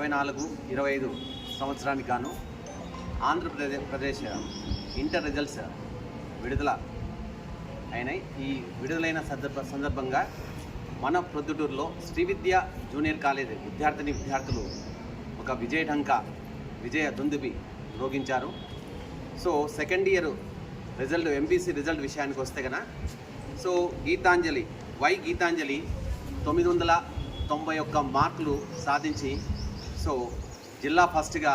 ఇరవై నాలుగు ఇరవై ఐదు సంవత్సరానికి గాను ఆంధ్రప్రదేశ్ ప్రదేశ్ ఇంటర్ రిజల్ట్స్ విడుదల అయినాయి. ఈ విడుదలైన సందర్భ సందర్భంగా మన ప్రొద్దుటూరులో శ్రీ విద్య జూనియర్ కాలేజ్ విద్యార్థిని విద్యార్థులు ఒక విజయ ఢంక విజయ దుందుబి రోగించారు. So second year result MPC result విషయానికి వస్తే కదా సో గీతాంజలి వై గీతాంజలి తొమ్మిది వందల తొంభై ఒక్క మార్కులు సాధించి సో జిల్లా ఫస్ట్గా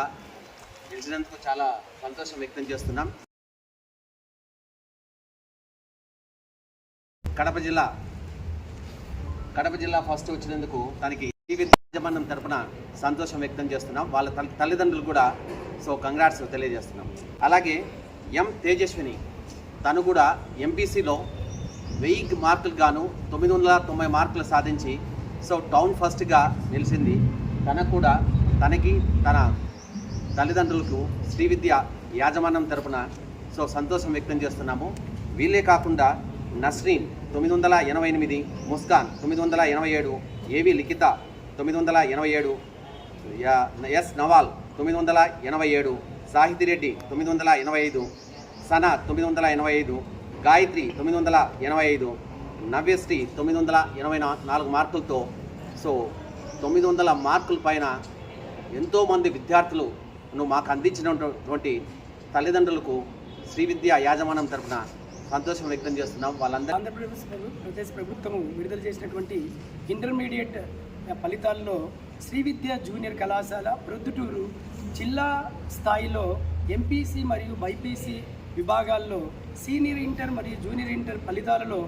గెలిచినందుకు చాలా సంతోషం వ్యక్తం చేస్తున్నాం. కడప జిల్లా కడప జిల్లా ఫస్ట్ వచ్చినందుకు తనకి ఈ యాజమాన్యం తరపున సంతోషం వ్యక్తం చేస్తున్నాం. వాళ్ళ తల్లి తల్లిదండ్రులు కూడా సో కంగ్రాట్స్ తెలియజేస్తున్నాం. అలాగే ఎం తేజస్విని తను కూడా ఎంపీసీలో వెయ్యి మార్కులు గాను తొమ్మిది వందల తొంభై మార్కులు సాధించి సో టౌన్ ఫస్ట్గా నిలిచింది. తనకు కూడా తనకి తన తల్లిదండ్రులకు శ్రీ విద్య యాజమాన్యం తరపున సో సంతోషం వ్యక్తం చేస్తున్నాము. వీళ్ళే కాకుండా నస్రీన్ తొమ్మిది వందల ఎనభై ఎనిమిది ముస్కాన్ తొమ్మిది వందల ఎనభై ఏడు ఏవి లిఖిత తొమ్మిది వందల ఎనభై ఏడు యా- ఎస్ నవాల్ తొమ్మిది వందల ఎనభై ఏడు సాహితిరెడ్డి తొమ్మిది వందల ఎనభై ఐదు సనా తొమ్మిది వందల ఎనభై ఐదు గాయత్రి తొమ్మిది వందల ఎనభై ఐదు నవ్యశ్రీ తొమ్మిది వందల ఎనభై నాలుగు మార్కులతో సో తొమ్మిది వందల మార్కుల పైన ఎంతోమంది విద్యార్థులు నువ్వు మాకు అందించినటువంటి తల్లిదండ్రులకు శ్రీ విద్య యాజమాన్యం తరపున సంతోషం వ్యక్తం చేస్తున్నాం. వాళ్ళందరూ ఆంధ్రప్రదేశ్ ప్రదేశ్ ప్రభుత్వం విడుదల చేసినటువంటి ఇంటర్మీడియట్ ఫలితాల్లో శ్రీ విద్య జూనియర్ కళాశాల ప్రొద్దుటూరు జిల్లా స్థాయిలో ఎంపీసీ మరియు బైపీసీ విభాగాల్లో సీనియర్ ఇంటర్ మరియు జూనియర్ ఇంటర్ ఫలితాలలో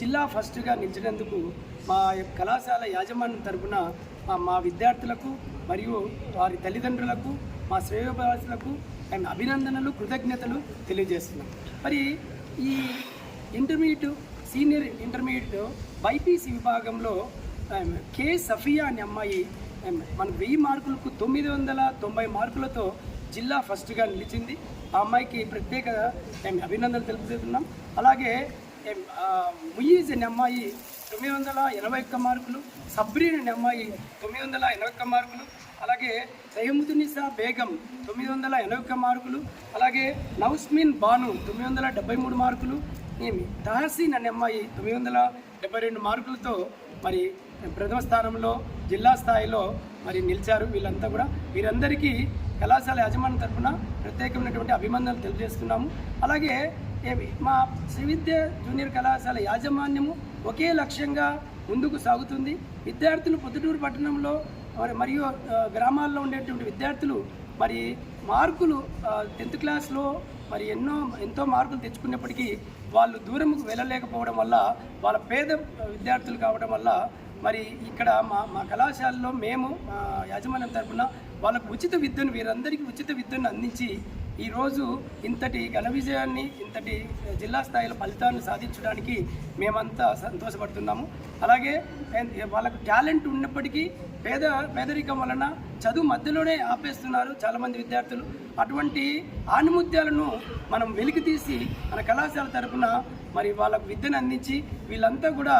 జిల్లా ఫస్ట్గా నిలిచినందుకు మా యొక్క కళాశాల యాజమాన్యం తరపున మా- విద్యార్థులకు మరియు వారి తల్లిదండ్రులకు మా శ్రేయోభాసులకు అండ్ అభినందనలు కృతజ్ఞతలు తెలియజేస్తున్నాం. మరి ఈ ఇంటర్మీడియట్ సీనియర్ ఇంటర్మీడియట్ బైపీసీ విభాగంలో కే సఫియా అనే అమ్మాయి మన వెయ్యి మార్కులకు తొమ్మిది వందల తొంభై మార్కులతో జిల్లా ఫస్ట్గా నిలిచింది. ఆ అమ్మాయికి ప్రత్యేక అభినందనలు తెలుపుతున్నాం. అలాగే ముయీజ్ అనే అమ్మాయి తొమ్మిది వందల ఎనభై ఒక్క మార్కులు సబ్రీన్ అనే అమ్మాయి తొమ్మిది వందల ఎనభై ఒక్క మార్కులు అలాగే సయ్యముతునిసా బేగం తొమ్మిది వందల ఎనభై ఒక్క మార్కులు అలాగే నౌస్మిన్ బాను తొమ్మిది వందల డెబ్బై మూడు మార్కులు ఏమి తహసీన్ అనే అమ్మాయి తొమ్మిది వందల డెబ్బై రెండు మార్కులతో మరి ప్రథమ స్థానంలో జిల్లా స్థాయిలో మరి నిలిచారు వీళ్ళంతా కూడా. వీరందరికీ కళాశాల యాజమాన్యం తరఫున ప్రత్యేకమైనటువంటి అభినందనలు తెలియజేస్తున్నాము. అలాగే ఏమి మా శ్రీవిద్య జూనియర్ కళాశాల యాజమాన్యము ఒకే లక్ష్యంగా ముందుకు సాగుతుంది. విద్యార్థులు పొద్దుటూరు పట్టణంలో మరి మరియు గ్రామాల్లో ఉండేటువంటి విద్యార్థులు మరి మార్కులు టెన్త్ క్లాస్లో మరి ఎన్నో ఎంతో మార్కులు తెచ్చుకున్నప్పటికీ వాళ్ళు దూరంకు వెళ్ళలేకపోవడం వల్ల వాళ్ళ పేద విద్యార్థులు కావడం వల్ల మరి ఇక్కడ మా మా కళాశాలలో మేము యాజమాన్యం తరపున వాళ్ళకు ఉచిత విద్యను వీరందరికీ ఉచిత విద్యను అందించి ఈరోజు ఇంతటి ఘన విజయాన్ని ఇంతటి జిల్లా స్థాయిలో ఫలితాన్ని సాధించడానికి మేమంతా సంతోషపడుతున్నాము. అలాగే వాళ్ళకు టాలెంట్ ఉన్నప్పటికీ పేద పేదరికం వలన చదువు మధ్యలోనే ఆపేస్తున్నారు చాలామంది విద్యార్థులు. అటువంటి ఆణిముత్యాలను మనం వెలికి తీసి మన కళాశాల తరపున మరి వాళ్ళకు విద్యను అందించి వీళ్ళంతా కూడా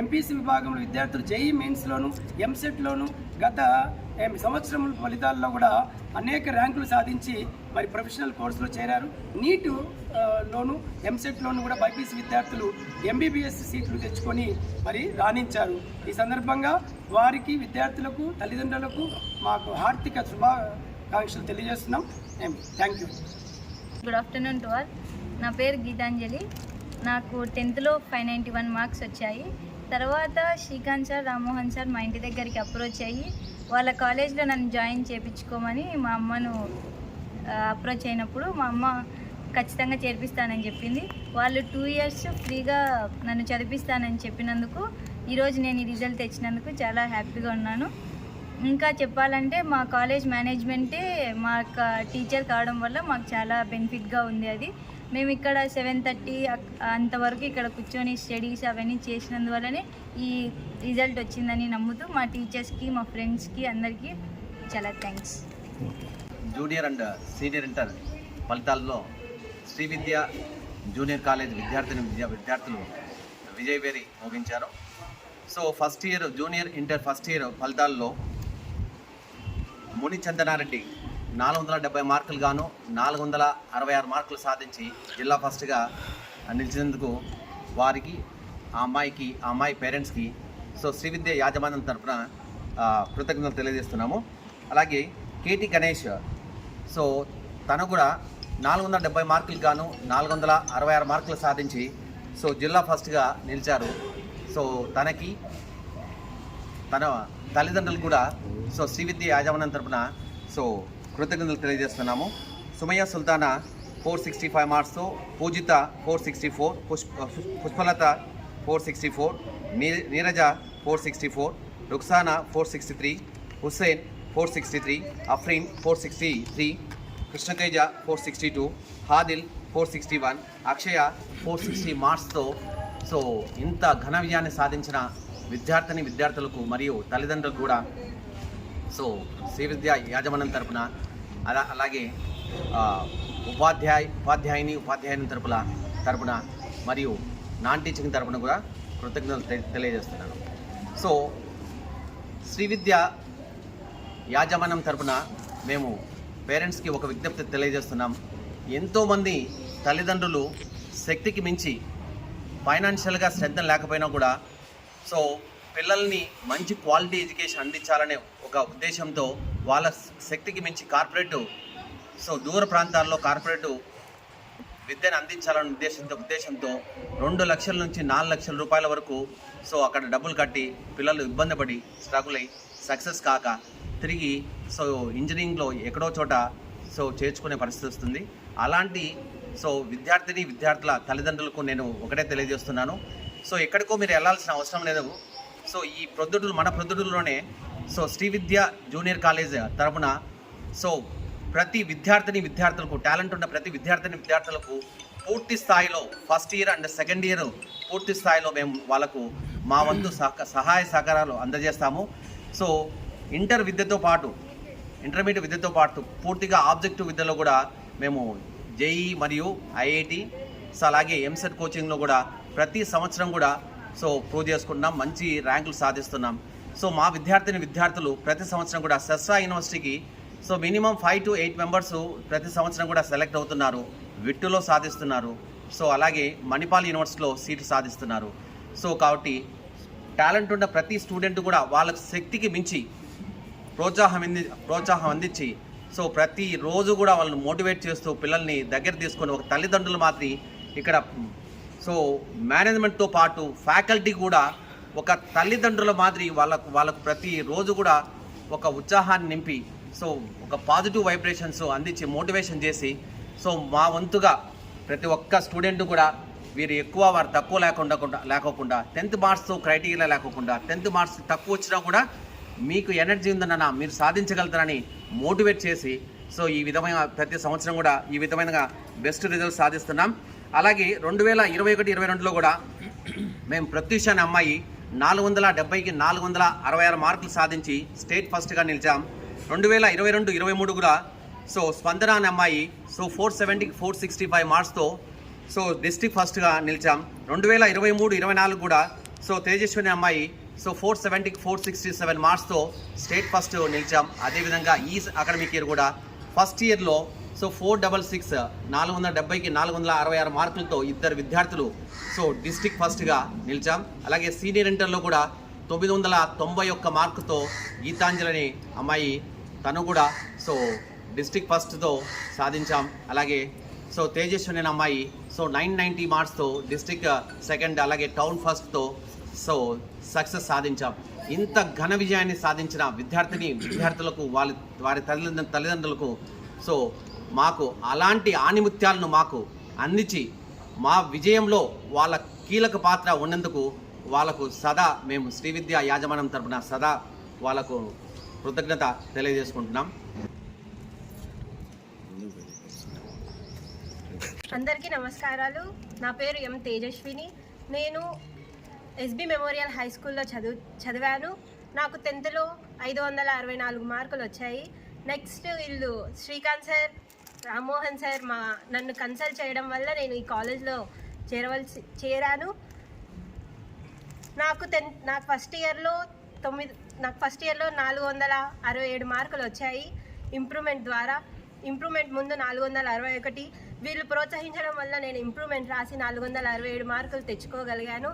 ఎంపీసీ విభాగంలో విద్యార్థులు జేఈ మెయిన్స్లోను ఎంసెట్లోను గత సంవత్సరం ఫలితాల్లో కూడా అనేక ర్యాంకులు సాధించి మరి ప్రొఫెషనల్ కోర్సులో చేరారు. నీటు లోను ఎంసెట్లోను కూడా బైపీసీ విద్యార్థులు ఎంబీబీఎస్ సీట్లు తెచ్చుకొని మరి రాణించారు. ఈ సందర్భంగా వారికి విద్యార్థులకు తల్లిదండ్రులకు మాకు హార్దిక శుభాకాంక్షలు తెలియజేస్తున్నాం. Thank you. Good afternoon to all. నా పేరు గీతాంజలి. నాకు టెన్త్లో ఫైవ్ నైంటీ వన్ మార్క్స్ వచ్చాయి. తర్వాత శ్రీకాంత్ సార్ రామ్మోహన్ సార్ మా ఇంటి దగ్గరికి అప్రోచ్ అయ్యి వాళ్ళ కాలేజ్లో నన్ను జాయిన్ చేయించుకోమని మా అమ్మను అప్రోచ్ అయినప్పుడు మా అమ్మ ఖచ్చితంగా చేర్పిస్తానని చెప్పింది. వాళ్ళు టూ ఇయర్స్ ఫ్రీగా నన్ను చదివిస్తానని చెప్పినందుకు ఈరోజు నేను ఈ రిజల్ట్ తెచ్చినందుకు చాలా హ్యాపీగా ఉన్నాను. ఇంకా చెప్పాలంటే మా కాలేజ్ మేనేజ్మెంటే మా టీచర్ కావడం వల్ల మాకు చాలా బెనిఫిట్గా ఉంది అది. మేము ఇక్కడ సెవెన్ థర్టీ అంతవరకు ఇక్కడ కూర్చొని స్టడీస్ అవన్నీ చేసినందువల్లనే ఈ రిజల్ట్ వచ్చిందని నమ్ముతూ మా టీచర్స్కి మా ఫ్రెండ్స్కి అందరికీ చాలా thanks junior and senior inter ఫలితాల్లో శ్రీ విద్య జూనియర్ కాలేజ్ విద్యార్థిని విద్యా విద్యార్థులు విజయవేరి ముగించారు. So first year junior inter first year ఫలితాల్లో ముని చందనారెడ్డి నాలుగు వందల డెబ్బై మార్కులు గాను నాలుగు వందల అరవై ఆరు మార్కులు సాధించి జిల్లా ఫస్ట్గా నిలిచినందుకు వారికి ఆ అమ్మాయికి ఆ అమ్మాయి పేరెంట్స్కి సో శ్రీవిద్య యాజమాన్యం తరఫున కృతజ్ఞతలు తెలియజేస్తున్నాము. అలాగే కేటీ గణేష్ సో తను కూడా నాలుగు వందల డెబ్బై మార్కులు గాను నాలుగు వందల అరవై ఆరు మార్కులు సాధించి సో జిల్లా ఫస్ట్గా నిలిచారు. సో తనకి తన తల్లిదండ్రులు కూడా సో శ్రీ విద్య యాజమాన్యం తరపున సో కృతజ్ఞతలు తెలియజేస్తున్నాము Sumayya Sultana four sixty five మార్క్స్తో Poojitha four sixty four Pushpa Pushpalatha four sixty four Neeraja four sixty four Ruksana four sixty three Hussain four sixty three Afreen four sixty three Krishnateja four sixty two Hadil four sixty one Akshaya four sixty మార్క్స్తో so ఇంత ఘన విజయాన్ని సాధించిన విద్యార్థిని విద్యార్థులకు మరియు తల్లిదండ్రులకు కూడా so Shri విద్య యాజమాన్యం తరపున అలా అలాగే ఉపాధ్యాయ ఉపాధ్యాయుని ఉపాధ్యాయుని తరపున తరపున మరియు నాన్ టీచింగ్ తరపున కూడా కృతజ్ఞతలు తెలియజేస్తున్నాను. సో శ్రీ విద్య యాజమాన్యం తరపున మేము పేరెంట్స్కి ఒక విజ్ఞప్తి తెలియజేస్తున్నాం. ఎంతోమంది తల్లిదండ్రులు శక్తికి మించి ఫైనాన్షియల్గా శ్రద్ధ లేకపోయినా కూడా సో పిల్లల్ని మంచి క్వాలిటీ ఎడ్యుకేషన్ అందించాలనే ఒక ఉద్దేశంతో వాళ్ళ శక్తికి మించి కార్పొరేట్ సో దూర ప్రాంతాల్లో కార్పొరేట్ విద్యను అందించాలనే ఉద్దేశంతో ఉద్దేశంతో రెండు లక్షల నుంచి నాలుగు లక్షల రూపాయల వరకు సో అక్కడ డబ్బులు కట్టి పిల్లలు ఇబ్బంది పడి స్ట్రగుల్ అయ్యి సక్సెస్ కాక తిరిగి సో ఇంజనీరింగ్లో ఎక్కడో చోట సో చేర్చుకునే పరిస్థితి వస్తుంది. అలాంటి సో విద్యార్థిని విద్యార్థుల తల్లిదండ్రులకు నేను ఒకటే తెలియజేస్తున్నాను. సో ఎక్కడికో మీరు వెళ్ళాల్సిన అవసరం లేదు. సో ఈ ప్రొద్దుడులు మన ప్రొద్దుడులోనే so Shri Vidya junior college తరపున సో ప్రతి విద్యార్థిని విద్యార్థులకు టాలెంట్ ఉన్న ప్రతి విద్యార్థిని విద్యార్థులకు పూర్తి స్థాయిలో first year and second year పూర్తి స్థాయిలో మేము వాళ్ళకు మా వంతు సహక సహాయ సహకారాలు అందజేస్తాము. సో ఇంటర్ విద్యతో పాటు ఇంటర్మీడియట్ విద్యతో పాటు పూర్తిగా ఆబ్జెక్టివ్ విద్యలో కూడా మేము జేఈ మరియు ఐఐటి సో అలాగే ఎంసెట్ కోచింగ్లో కూడా ప్రతి సంవత్సరం కూడా సో ప్రూవ్ చేసుకుంటున్నాం మంచి ర్యాంకులు సాధిస్తున్నాం. సో మా విద్యార్థిని విద్యార్థులు ప్రతి సంవత్సరం కూడా సెస్సా యూనివర్సిటీకి so minimum five to eight members ప్రతి సంవత్సరం కూడా సెలెక్ట్ అవుతున్నారు విట్టులో సాధిస్తున్నారు సో అలాగే మణిపాల్ యూనివర్సిటీలో సీటు సాధిస్తున్నారు. సో కాబట్టి టాలెంట్ ఉన్న ప్రతి స్టూడెంట్ కూడా వాళ్ళ శక్తికి మించి ప్రోత్సాహం అంది ప్రోత్సాహం అందించి సో ప్రతి రోజు కూడా వాళ్ళని మోటివేట్ చేస్తూ పిల్లల్ని దగ్గర తీసుకొని ఒక తల్లిదండ్రులు మాత్రం ఇక్కడ సో మేనేజ్మెంట్తో పాటు ఫ్యాకల్టీ కూడా ఒక తల్లిదండ్రుల మాదిరి వాళ్ళకు వాళ్ళకు ప్రతిరోజు కూడా ఒక ఉత్సాహాన్ని నింపి సో ఒక పాజిటివ్ వైబ్రేషన్స్ అందించి మోటివేషన్ చేసి సో మా వంతుగా ప్రతి ఒక్క స్టూడెంట్ కూడా వీరు ఎక్కువ వారు తక్కువ లేకుండా లేకోకుండా టెన్త్ మార్క్స్ క్రైటీరియా లేకోకుండా టెన్త్ మార్క్స్ తక్కువ వచ్చినా కూడా మీకు ఎనర్జీ ఉందన్న మీరు సాధించగలుగుతారని మోటివేట్ చేసి సో ఈ విధమైన ప్రతి సంవత్సరం కూడా ఈ విధమైన బెస్ట్ రిజల్ట్స్ సాధిస్తున్నాం. అలాగే రెండు వేల ఇరవై ఒకటి ఇరవై రెండులో కూడా మేము ప్రత్యూష అనే అమ్మాయి నాలుగు వందల డెబ్బైకి నాలుగు వందల అరవై ఆరు మార్కులు సాధించి స్టేట్ ఫస్ట్గా నిలిచాం. రెండు వేల ఇరవై రెండు ఇరవై మూడు కూడా. సో స్పందన అనే అమ్మాయి. సో ఫోర్ సెవెంటీకి ఫోర్ సిక్స్టీ ఫైవ్ మార్క్స్తో. సో డిస్ట్రిక్ట్ ఫస్ట్గా నిలిచాం. రెండు వేల ఇరవై మూడు ఇరవై నాలుగు కూడా. సో తేజస్విని అమ్మాయి. సో ఫోర్ సెవెంటీకి ఫోర్ సిక్స్టీ సెవెన్ మార్క్స్తో స్టేట్ ఫస్ట్ నిలిచాం. అదేవిధంగా ఈ అకాడమిక్ ఇయర్ కూడా. ఫస్ట్ ఇయర్లో so four double six uh, నాలుగు వందల డెబ్బైకి నాలుగు వందల అరవై ఆరు మార్కులతో ఇద్దరు విద్యార్థులు. సో డిస్టిక్ ఫస్ట్గా నిలిచాం. అలాగే సీనియర్ ఇంటర్లో కూడా తొమ్మిది వందల తొంభై ఒక్క మార్కుతో గీతాంజలిని అమ్మాయి తను కూడా. సో డిస్టిక్ ఫస్ట్తో సాధించాం. అలాగే సో తేజస్విని అమ్మాయి సో నైన్ నైంటీ మార్క్స్తో డిస్టిక్ సెకండ్ uh, అలాగే టౌన్ ఫస్ట్తో సో సక్సెస్ సాధించాం. ఇంత ఘన విజయాన్ని సాధించిన విద్యార్థిని విద్యార్థులకు వాళ్ళ వారి తల్లిదండ్రులకు సో మాకు అలాంటి ఆణిముత్యాలను మాకు అందించి మా విజయంలో వాళ్ళ కీలక పాత్ర ఉన్నందుకు వాళ్ళకు సదా మేము శ్రీ విద్యా యాజమాన్యం తరపున సదా వాళ్ళకు కృతజ్ఞత తెలియజేసుకుంటున్నాం. అందరికీ నమస్కారాలు. నా పేరు ఎం తేజస్విని. నేను ఎస్బి మెమోరియల్ హై స్కూల్లో చదువు చదివాను. నాకు టెన్త్లో ఐదు వందల అరవై నాలుగు మార్కులు వచ్చాయి. నెక్స్ట్ వీళ్ళు శ్రీకాంత్ సార్ రామ్మోహన్ సార్ మా నన్ను కన్సల్ట్ చేయడం వల్ల నేను ఈ కాలేజ్లో చేరవలసి చేరాను. నాకు టెన్ నాకు ఫస్ట్ ఇయర్లో తొమ్మిది నాకు ఫస్ట్ ఇయర్లో నాలుగు వందల అరవై ఏడు మార్కులు వచ్చాయి. ఇంప్రూవ్మెంట్ ద్వారా ఇంప్రూవ్మెంట్ ముందు నాలుగు వందల అరవై ఒకటి. వీళ్ళు ప్రోత్సహించడం వల్ల నేను ఇంప్రూవ్మెంట్ రాసి నాలుగు వందల అరవై ఏడు మార్కులు తెచ్చుకోగలిగాను.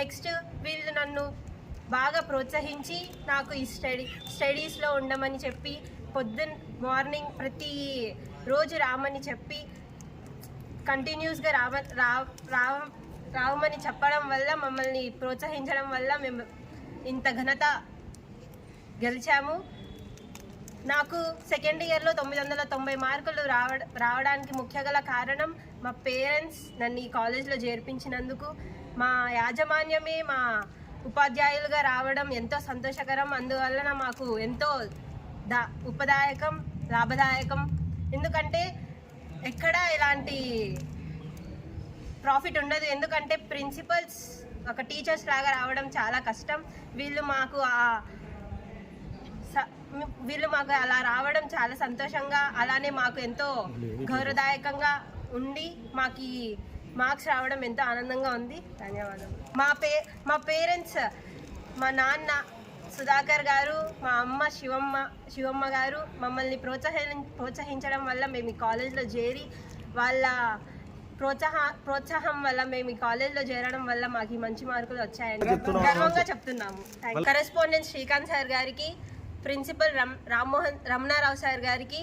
నెక్స్ట్ వీళ్ళు నన్ను బాగా ప్రోత్సహించి నాకు ఈ స్టడీ స్టడీస్లో ఉండమని చెప్పి పొద్దున్న మార్నింగ్ ప్రతి రోజు రామని చెప్పి కంటిన్యూస్గా రావ రా- రావ రావమని చెప్పడం వల్ల మమ్మల్ని ప్రోత్సహించడం వల్ల మేము ఇంత ఘనత గెలిచాము. నాకు సెకండ్ ఇయర్లో తొమ్మిది వందల తొంభై మార్కులు రావ రావడానికి ముఖ్య గల కారణం మా పేరెంట్స్ నన్ను ఈ కాలేజ్లో చేర్పించినందుకు. మా యాజమాన్యమే మా ఉపాధ్యాయులుగా రావడం ఎంతో సంతోషకరం. అందువలన మాకు ఎంతో దా ఉపదాయకం లాభదాయకం. ఎందుకంటే ఎక్కడ ఇలాంటి ప్రాఫిట్ ఉండదు. ఎందుకంటే ప్రిన్సిపల్స్ ఒక టీచర్స్ లాగా రావడం చాలా కష్టం. వీళ్ళు మాకు ఆ స- వీళ్ళు మాకు అలా రావడం చాలా సంతోషంగా అలానే మాకు ఎంతో గౌరవదాయకంగా ఉండి మాకు ఈ మార్క్స్ రావడం ఎంతో ఆనందంగా ఉంది. ధన్యవాదాలు మా పే మా పేరెంట్స్ మా నాన్న సుధాకర్ గారు మా అమ్మ శివమ్మ శివమ్మ గారు మమ్మల్ని ప్రోత్సహి ప్రోత్సహించడం వల్ల మేము ఈ కాలేజ్లో చేరి వాళ్ళ ప్రోత్సాహ ప్రోత్సాహం వల్ల మేము ఈ కాలేజ్లో చేరడం వల్ల మాకు ఈ మంచి మార్కులు వచ్చాయని గర్వంగా చెప్తున్నాము. కరెస్పాండెంట్ శ్రీకాంత్ సార్ గారికి ప్రిన్సిపల్ రమ్ రామ్మోహన్ రమణారావు సార్ గారికి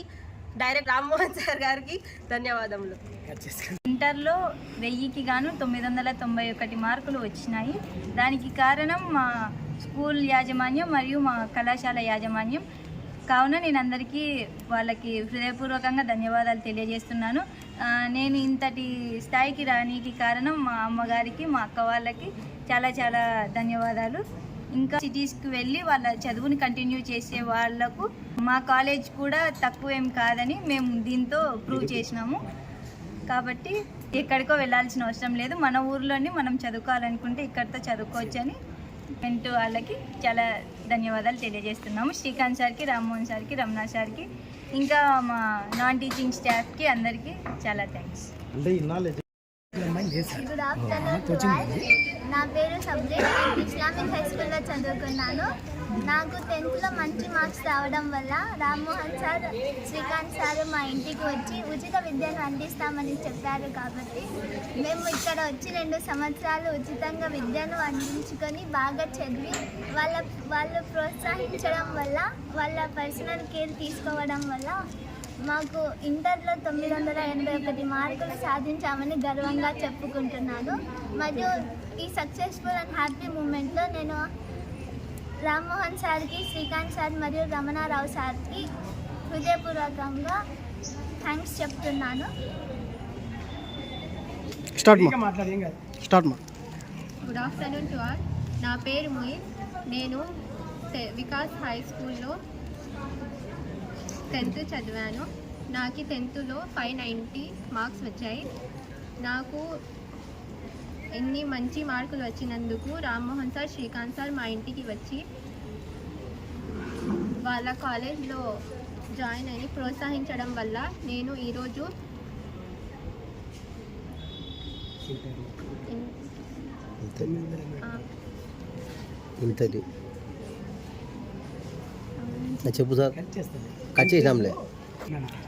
డైరెక్ట్ రామ్మోహన్ సార్ గారికి ధన్యవాదములు. ఇంటర్లో వెయ్యికి గాను తొమ్మిది వందల తొంభై ఒకటి మార్కులు వచ్చినాయి. దానికి కారణం మా స్కూల్ యాజమాన్యం మరియు మా కళాశాల యాజమాన్యం. కావున నేను అందరికీ వాళ్ళకి హృదయపూర్వకంగా ధన్యవాదాలు తెలియజేస్తున్నాను. నేను ఇంతటి స్థాయికి రానికి కారణం మా అమ్మగారికి మా అక్క వాళ్ళకి చాలా చాలా ధన్యవాదాలు. ఇంకా సిటీస్కి వెళ్ళి వాళ్ళ చదువుని కంటిన్యూ చేసే వాళ్ళకు మా కాలేజ్ కూడా తక్కువ ఏం కాదని మేము దీంతో ప్రూవ్ చేసినాము. కాబట్టి ఎక్కడికో వెళ్ళాల్సిన అవసరం లేదు. మన ఊర్లోని మనం చదువుకోవాలనుకుంటే ఇక్కడితో చదువుకోవచ్చని అంటూ వాళ్ళకి చాలా ధన్యవాదాలు తెలియజేస్తున్నాము. శ్రీకాంత్ సార్కి రామ్మోహన్ సార్కి రమణ సార్కి ఇంకా మా నాన్ టీచింగ్ స్టాఫ్కి అందరికీ చాలా థ్యాంక్స్ గుడ్ ఆఫ్టర్నూన్. నా పేరు సబ్జెక్ట్ ఇస్లామిక్ హై స్కూల్లో చదువుకున్నాను. నాకు టెన్త్లో మంచి మార్క్స్ రావడం వల్ల రామ్మోహన్ సార్ శ్రీకాంత్ సార్ మా ఇంటికి వచ్చి ఉచిత విద్యను అందిస్తామని చెప్పారు కాబట్టి మేము ఇక్కడ వచ్చి రెండు సంవత్సరాలు ఉచితంగా విద్యను అందించుకొని బాగా చదివి వాళ్ళ వాళ్ళు ప్రోత్సహించడం వల్ల వాళ్ళ పర్సనల్ కేర్ తీసుకోవడం వల్ల మాకు ఇంటర్లో తొమ్మిది వందల ఎనభై ఒకటి మార్కులు సాధించామని గర్వంగా చెప్పుకుంటున్నాను. మరియు ఈ సక్సెస్ఫుల్ అండ్ హ్యాపీ మూమెంట్లో నేను రామ్మోహన్ సార్కి శ్రీకాంత్ సార్ మరియు రమణారావు సార్కి హృదయపూర్వకంగా థ్యాంక్స్ చెప్తున్నాను. గుడ్ ఆఫ్టర్నూన్ టు ఆల్ నా పేరు ముయిన్. నేను వికాస్ హై స్కూల్లో టెన్త్ చదివాను. నాకు టెన్త్లో ఫైవ్ నైంటీ మార్క్స్ వచ్చాయి. నాకు ఎన్ని మంచి మార్కులు వచ్చినందుకు రామ్మోహన్ సార్ శ్రీకాంత్ సార్ మా ఇంటికి వచ్చి వాళ్ళ కాలేజ్లో జాయిన్ అయ్యి ప్రోత్సహించడం వల్ల నేను ఈరోజు చెప్పు సార్. కట్ కట్ చేసినాంలే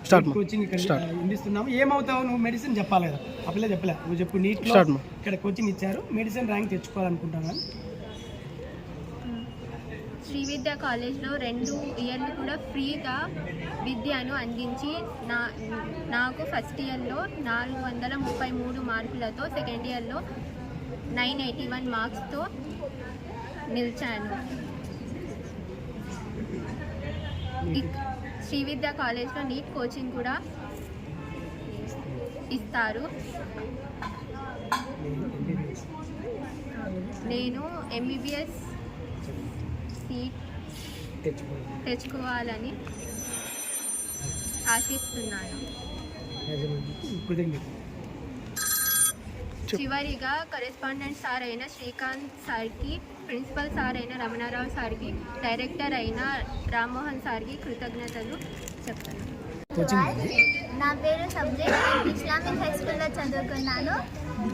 స్టార్ట్ కోచింగ్ ఇక్కడ అందిస్తున్నాము. ఏమవుతావు నువ్వు? మెడిసిన్ చెప్పాలి కదా. ఆ పిల్ల చెప్పలే. నువ్వు చెప్పు నీట్ మా. ఇక్కడ కోచింగ్ ఇచ్చారు. మెడిసిన్ ర్యాంక్ తెచ్చుకోవాలనుకుంటాను శ్రీ విద్యా కాలేజ్లో రెండు ఇయర్లు కూడా ఫ్రీగా విద్యను అందించి నా నాకు ఫస్ట్ ఇయర్లో నాలుగు వందల ముప్పై మూడు మార్కులతో సెకండ్ ఇయర్లో నైన్ ఎయిటీ వన్ మార్క్స్తో నిలిచాను. శ్రీ విద్యా కాలేజ్లో నీట్ కోచింగ్ కూడా ఇస్తారు. నేను ఎంబీబీఎస్ సీట్ తెచ్చుకోవాలని ఆశిస్తున్నాను. చివరిగా కరెస్పాండెంట్ సార్ అయిన శ్రీకాంత్ సార్కి ప్రిన్సిపల్ సార్ అయిన రమణారావు సార్కి డైరెక్టర్ అయిన రామ్మోహన్ సార్కి కృతజ్ఞతలు చెప్తాను ట్వెల్త్ నా పేరు సబ్జెక్ట్ ఇస్లామిక్ హై స్కూల్లో చదువుకున్నాను.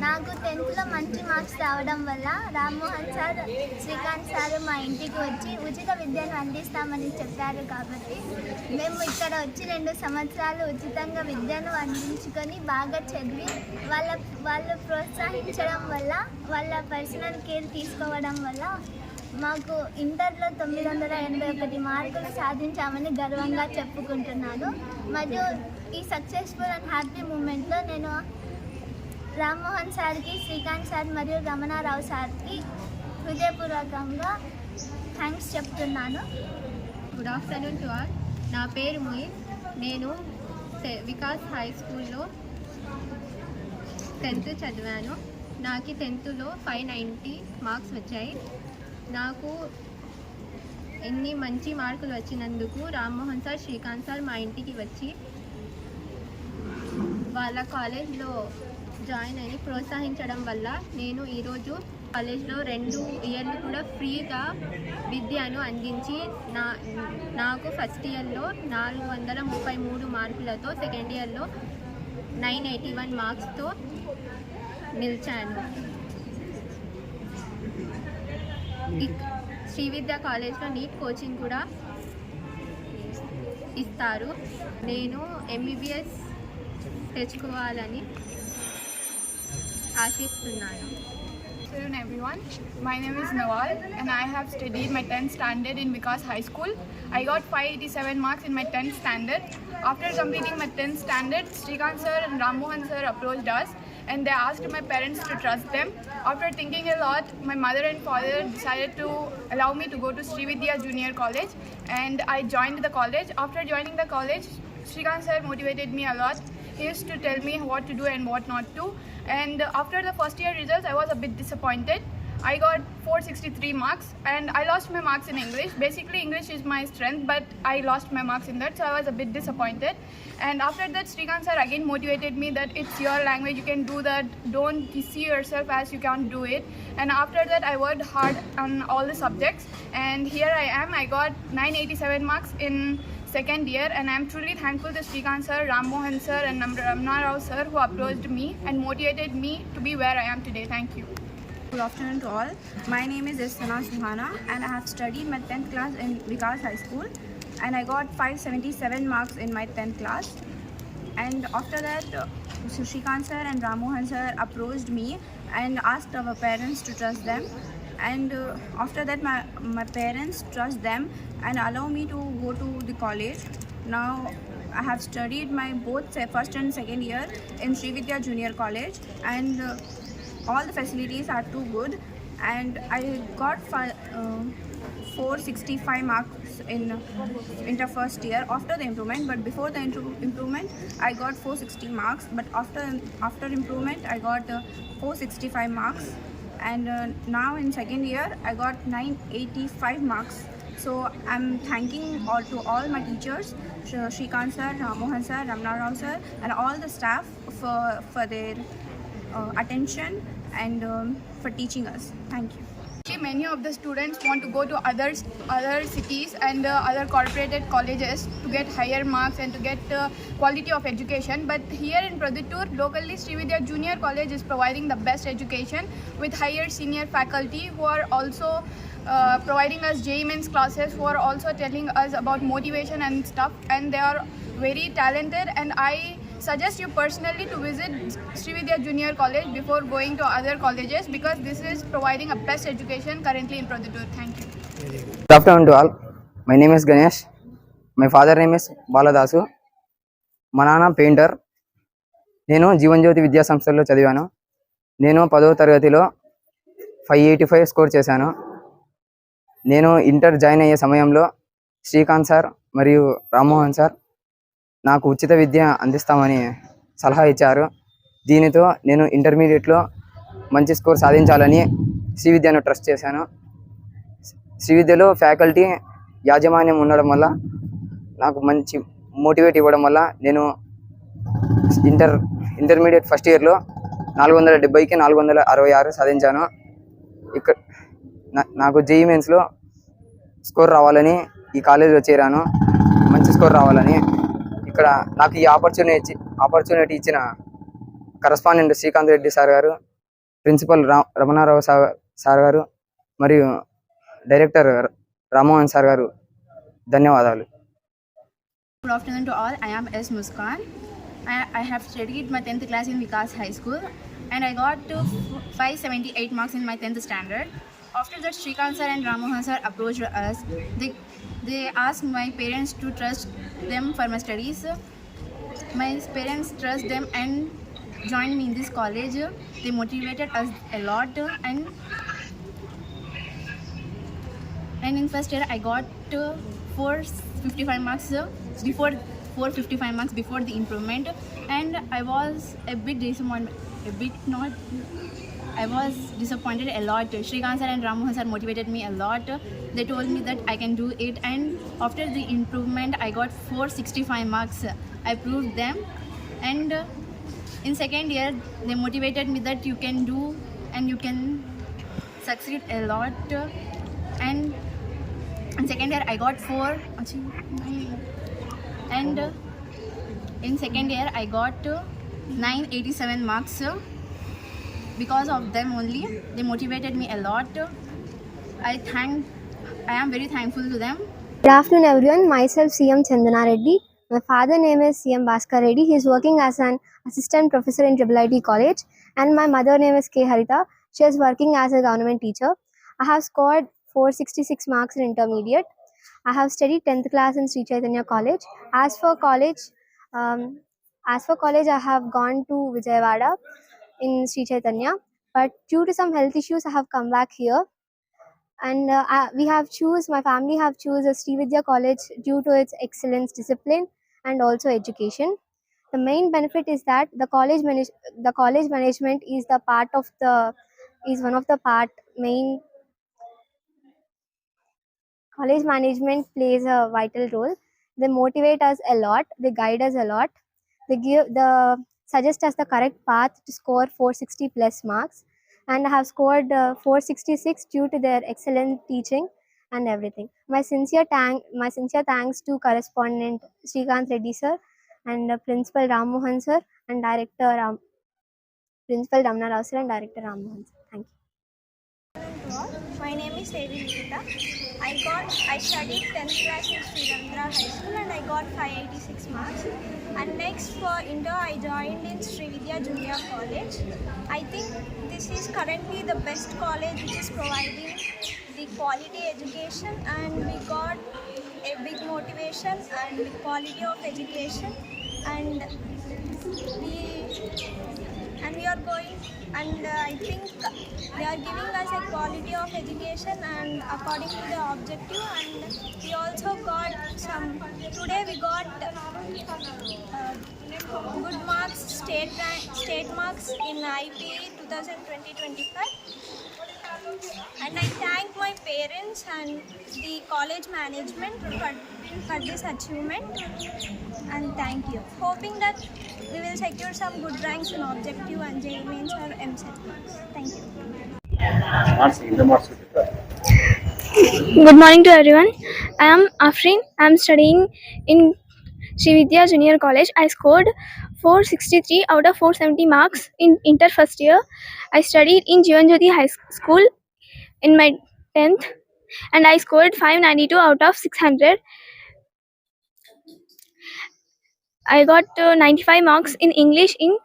నాకు టెన్త్లో మంచి మార్క్స్ రావడం వల్ల రామ్మోహన్ సార్ శ్రీకాంత్ సార్ మా ఇంటికి వచ్చి ఉచిత విద్యను అందిస్తామని చెప్పారు కాబట్టి మేము ఇక్కడ వచ్చి రెండు సంవత్సరాలు ఉచితంగా విద్యను అందించుకొని బాగా చదివి వాళ్ళ వాళ్ళు ప్రోత్సహించడం వల్ల వాళ్ళ పర్సనల్ కేర్ తీసుకోవడం వల్ల మాకు ఇంటర్లో తొమ్మిది వందల ఎనభై ఒకటి మార్కులు సాధించామని గర్వంగా చెప్పుకుంటున్నాను. మరియు ఈ సక్సెస్ఫుల్ అండ్ హ్యాపీ మూమెంట్లో నేను రామ్మోహన్ సార్కి శ్రీకాంత్ సార్ మరియు రమణారావు సార్కి హృదయపూర్వకంగా థ్యాంక్స్ చెప్తున్నాను. గుడ్ ఆఫ్టర్నూన్ టు ఆల్ నా పేరు మొయిన్. నేను వికాస్ హై స్కూల్లో టెన్త్ చదివాను. నాకు టెన్త్లో ఫైవ్ నైంటీ మార్క్స్ వచ్చాయి. నాకు ఎన్ని మంచి మార్కులు వచ్చినందుకు రామ్మోహన్ సార్ శ్రీకాంత్ సార్ మా ఇంటికి వచ్చి వాళ్ళ కాలేజ్లో జాయిన్ అయ్యి ప్రోత్సహించడం వల్ల నేను ఈరోజు కాలేజ్లో రెండు ఇయర్లు కూడా ఫ్రీగా విద్యను అందించి నా నాకు ఫస్ట్ ఇయర్లో నాలుగు వందల ముప్పై మూడు మార్కులతో సెకండ్ ఇయర్లో నైన్ ఎయిటీ వన్ మార్క్స్తో నిలిచాను. ఇక్- శ్రీ విద్యా కాలేజ్లో నీట్ కోచింగ్ కూడా ఇస్తారు నేను ఎంబీబీఎస్ తెచ్చుకోవాలని ఆశిస్తున్నాను Good afternoon everyone. My name is Nawal and I have studied my 10th standard in Vikas High School. I got 587 marks in my 10th standard. After completing my 10th standard, Srikant sir and Ram Mohan sir approached us and they asked my parents to trust them. After thinking a lot, my mother and father decided to allow me to go to Srividya Junior College and I joined the college. After joining the college, Srikanth sir motivated me a lot. He used to tell me what to do and what not to. And after the first year results, I was a bit disappointed. I got 463 marks and I lost my marks in English. Basically, English is my strength, but I lost my marks in that, so I was a bit disappointed. And after that, Srikanth sir again motivated me that it's your language, you can do that. Don't see yourself as you can't do it. And after that, I worked hard on all the subjects, and here I am. I got 987 marks in second year and I'm truly thankful to Srikanth sir, Ram Mohan sir and Ramna Rao sir who approached me and motivated me to be where I am today. Thank you. Good afternoon to all. My name is Istana Suhana and I have studied my 10th class in Vikas High School and I got 577 marks in my 10th class. And after that, uh, Shrikant sir and Ramohan sir approached me and asked our parents to trust them. And uh, after that, my, my parents trust them and allow me to go to the college. Now, I have studied my both first and second year in Sri Vidya Junior College and uh, all the facilities are too good. And I got uh, 465 marks in in the first year after the improvement. But before the improvement I got 460 marks. But after after improvement I got uh, 465 marks. And uh, now in second year I got 985 marks. So I'm thanking all to all my teachers Sh- Shrikant sir, Ramohan sir, Ramna Rao sir and all the staff for for their uh, attention and um, for teaching us. Thank you. Many of the students want to go to other other cities and uh, other corporated colleges to get higher marks and to get uh, quality of education. But here in Pradittur, locally Srividya Junior College is providing the best education with higher senior faculty who are also uh, providing us JEE Mains classes, who are also telling us about motivation and stuff. And they are very talented. And I suggest you personally to visit Srividya Junior College before going to other colleges because this is providing a best education currently in Pradittur. Thank you. Good afternoon to all. My name is Ganesh. My father name is Baladasu మా నాన్న painter నేను జీవన్జ్యోతి విద్యా సంస్థల్లో చదివాను నేను పదో తరగతిలో five eighty five score చేశాను నేను ఇంటర్ జాయిన్ అయ్యే సమయంలో శ్రీకాంత్ సార్ మరియు రామ్మోహన్ సార్ నాకు ఉచిత విద్య అందిస్తామని సలహా ఇచ్చారు. దీనితో నేను ఇంటర్మీడియట్లో మంచి స్కోర్ సాధించాలని శ్రీ విద్యను ట్రస్ట్ చేశాను. శ్రీ విద్యలో ఫ్యాకల్టీ యాజమాన్యం ఉండడం వల్ల నాకు మంచి మోటివేట్ ఇవ్వడం వల్ల నేను ఇంటర్ ఇంటర్మీడియట్ ఫస్ట్ ఇయర్లో నాలుగు వందల డెబ్బైకి నాలుగు వందల అరవై ఆరు సాధించాను. ఇక్కడ నా- నాకు జేఈ మెయిన్స్లో స్కోర్ రావాలని ఈ కాలేజీలో చేరాను. మంచి స్కోర్ రావాలని ఇక్కడ నాకు ఈ ఆపర్చునిటీ ఆపర్చునిటీ ఇచ్చిన కరస్పాండెంట్ శ్రీకాంత్ రెడ్డి సార్ గారు ప్రిన్సిపల్ రమణారావు సార్ గారు మరియు డైరెక్టర్ రామోహన్ సార్ గారు ధన్యవాదాలు. Good afternoon to all I am S Muskan I have study my tenth class in Vikas high school and I got to five seventy eight marks in my tenth standard after that Srikanth sir and Ramohan sir approach us the they asked my parents to trust them for my studies. My parents trust them and joined me in this college. They motivated us a lot and and in first year I got uh, 455 marks before 455 marks before the improvement and I was a bit disappointed a bit not I was disappointed a lot. Shrikant sir and Ramohan sir motivated me a lot. They told me that I can do it and after the improvement I got 465 marks. I proved them. And in second year they motivated me that you can do and you can succeed a lot. And in second year I got four. And in second year I got uh, 987 marks because of them only they motivated me a lot I thank I am very thankful to them Good afternoon, everyone. Myself, CM Chandana Reddy. My father name is CM Bhaskar Reddy. He is working as an assistant professor in IIIT College. And my mother name is K. Harita. She is working as a government teacher. I have scored 466 marks in intermediate. I have studied 10th class in Sri Chaitanya College. As for college, um, as for college, I have gone to Vijayawada in Sri Chaitanya. But due to some health issues, I have come back here. And uh, I- we have choose my family have choose a Srividya college due to its excellence discipline and also education. The main benefit is that the college manage the college management is the part of the is one of the part main college management plays a vital role. They motivate us a lot they guide us a lot. They give the suggest as the correct path to score 460 plus marks and I have scored uh, 466 due to their excellent teaching and everything. My sincere thank my sincere thanks to correspondent Srikanth Reddy sir and uh, Principal Ram Mohan sir and Director Ram, Principal Ramna Rao sir and Director Ram Mohan sir. Thank you. My name is Devi Nikita. I got I studied 10th class in Sri Ramdra High School and I got 586 marks. And next for inter I joined in Sri Vidya Junior College. I think this is currently the best college which is providing the quality education and we got a big motivation and the quality of education and we and we are going and uh, I think they are giving us a quality of education and according to the objective and we also got some today we got uh, good marks state rank, state marks in IPE 2020-25 and I thank my parents and the college management for, for this achievement and thank you. Hoping that we will secure some good ranks in objective and JEE mains or MCET marks. Thank you. Good morning to everyone. I am Afrin. I am studying in Sri Vidya Junior College. I scored 463 out of 470 marks in inter first year. I studied in Jivanjyoti High School in my 10th and I scored 592 out of 600. I got uh, 95 marks in English in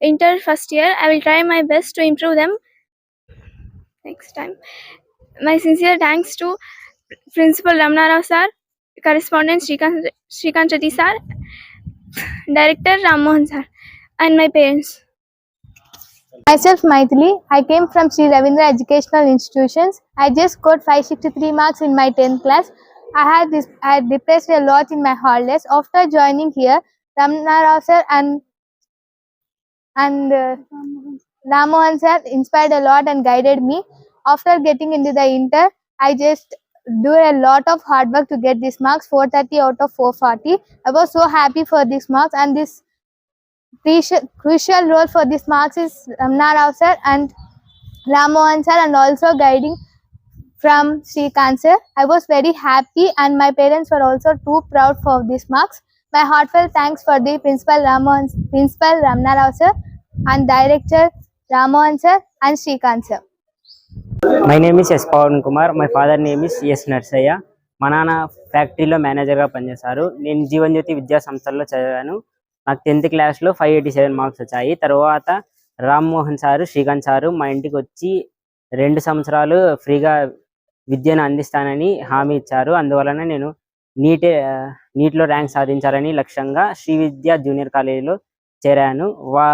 inter first year. I will try my best to improve them next time. My sincere thanks to Principal Ramna Rao sir, Correspondent Shrikant, Shrikant Reddy sir, Director Ram Mohan sir, and my parents. Myself Maithili. I came from Sri Ravindra Educational Institutions. I just scored 563 marks in my 10th class. I had this I had depressed a lot in my holidays. After joining here, Ramna Rao sir and and uh, Ram Mohan sir inspired a lot and guided me. After getting into the inter, I just do a lot of hard work to get these marks 430 out of 440. I was so happy for these marks and this crucial, role for these marks is Ramna Rao sir and Ram Mohan sir and also guiding from Sri sir. I was very happy and my parents were also too proud for these marks. My heartfelt thanks for the Principal Ramohan, Principal Ramna sir and Director Ramohan sir and Shrikant sir. My name is S Pavan Kumar my father name is S Narsaiah మా నాన్న ఫ్యాక్టరీలో మేనేజర్గా పనిచేశారు. నేను జీవన్ జ్యోతి విద్యా సంస్థల్లో చదివాను. నాకు టెన్త్ క్లాస్లో ఫైవ్ ఎయిటీ సెవెన్ మార్క్స్ వచ్చాయి. తర్వాత రామ్మోహన్ సారు శ్రీకాంత్ సారు మా ఇంటికి వచ్చి రెండు సంవత్సరాలు ఫ్రీగా విద్యను అందిస్తానని హామీ ఇచ్చారు. అందువలన నేను నీట్ నీట్లో ర్యాంక్ సాధించాలని లక్ష్యంగా శ్రీ విద్యా జూనియర్ కాలేజీలో చేరాను. వా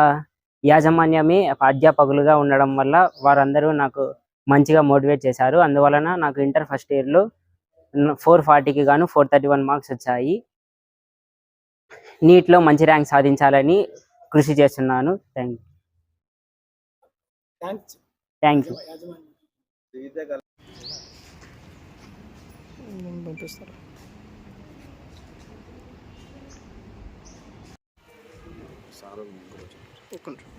యాజమాన్యమే అధ్యాపకులుగా ఉండడం వల్ల వారందరూ నాకు మంచిగా మోటివేట్ చేశారు. అందువలన నాకు ఇంటర్ ఫస్ట్ ఇయర్లో ఫోర్ ఫార్టీకి గాను ఫోర్ థర్టీ వన్ మార్క్స్ వచ్చాయి. నీట్లో మంచి ర్యాంక్ సాధించాలని కృషి చేస్తున్నాను. Thank thanks thank you. ఒక్క నిమిషం.